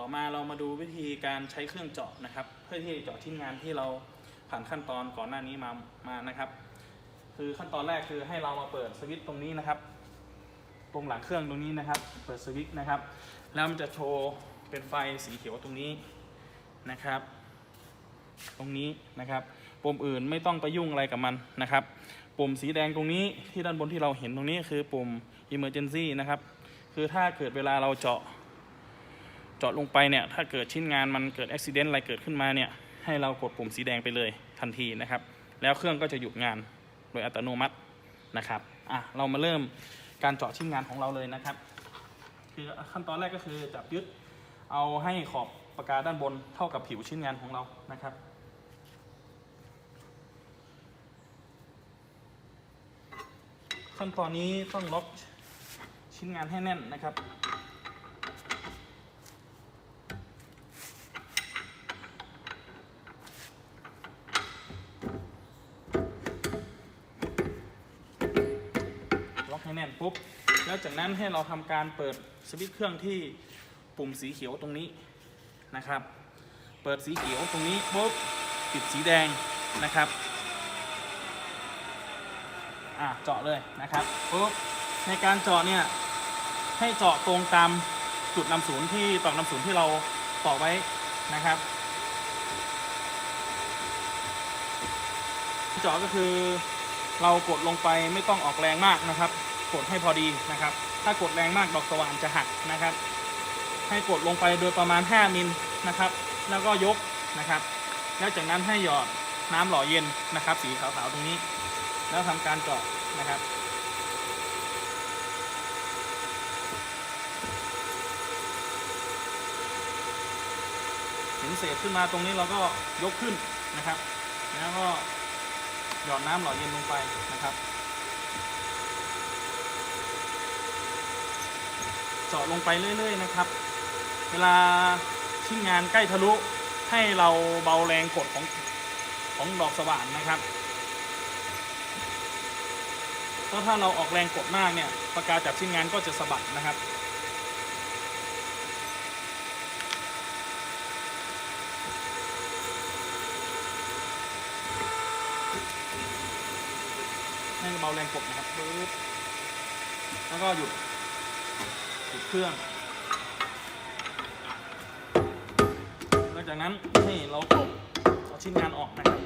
ต่อมาเรามาดูวิธีการใช้เครื่องเจาะนะครับ เพื่อที่จะเจาะชิ้นงานที่เราผ่านขั้นตอนก่อนหน้านี้มามานะครับ คือขั้นตอนแรกคือให้เรามาเปิดสวิตช์ตรงนี้นะครับ ตรงหลังเครื่องตรงนี้นะครับ เปิดสวิตช์นะครับ แล้วมันจะโชว์เป็นไฟสีเขียวตรงนี้นะครับ ตรงนี้นะครับปุ่มอื่นไม่ต้องไปยุ่งอะไรกับมันนะครับ ปุ่มสีแดงตรงนี้ที่ด้านบนที่เราเห็นตรงนี้คือปุ่ม emergency นะครับ คือถ้าเกิดเวลาเราเจาะ เจาะลงไปเนี่ยถ้าเกิดชิ้นงานมันเกิดอุบิเหตุอะไรเกิดขึ้นมาเนี่ยให้เรากดปุ่มสีแดงไปเลยทันทีนะครับ แล้วเครื่องก็จะหยุดงานโดยอัตโนมัตินะครับอะเรามาเริ่มการเจาะชิ้นงานของเราเลยนะครับ คือขั้นตอนแรกก็คือจับยึดเอาให้ขอบปากกาด้านบนเท่ากับผิวชิ้นงานของเรานะครับขั้นตอนนี้ต้องล็อกชิ้นงานให้แน่นนะครับ แน่นปุ๊บ แล้วจากนั้นให้เราทำการเปิดสวิตช์เครื่องที่ปุ่มสีเขียวตรงนี้นะครับ เปิดสีเขียวตรงนี้ปุ๊บปิดสีแดงนะครับอะเจาะเลยนะครับปุ๊บในการเจาะเนี่ยให้เจาะตรงตามจุดนำศูนย์ที่ตอกนำศูนย์ที่เราต่อไว้นะครับเจาะก็คือเรากดลงไปไม่ต้องออกแรงมากนะครับ กดให้พอดีนะครับ ถ้ากดแรงมากดอกสว่านจะหักนะครับ ให้กดลงไปโดยประมาณ 5มิลนะครับ แล้วก็ยกนะครับ แล้วจากนั้นให้หยอดน้ำหล่อเย็นนะครับ สีขาวๆตรงนี้ แล้วทำการเจาะนะครับเห็นเศษขึ้นมาตรงนี้เราก็ยกขึ้นนะครับ แล้วก็หยอดน้ำหล่อเย็นลงไปนะครับ เจาะลงไปเรื่อย ๆ นะครับ เวลาชิ้นงานใกล้ทะลุให้เราเบาแรงกดของของดอกสว่านนะครับเพราะถ้าเราออกแรงกดมากเนี่ยปากกาจับชิ้นงานก็จะสะบัดนะครับ ให้เบาแรงกดนะครับปึ๊บแล้วก็หยุด ติดเครื่อง หลังจากนั้นให้เรากดเอาชิ้นงานออกนะครับ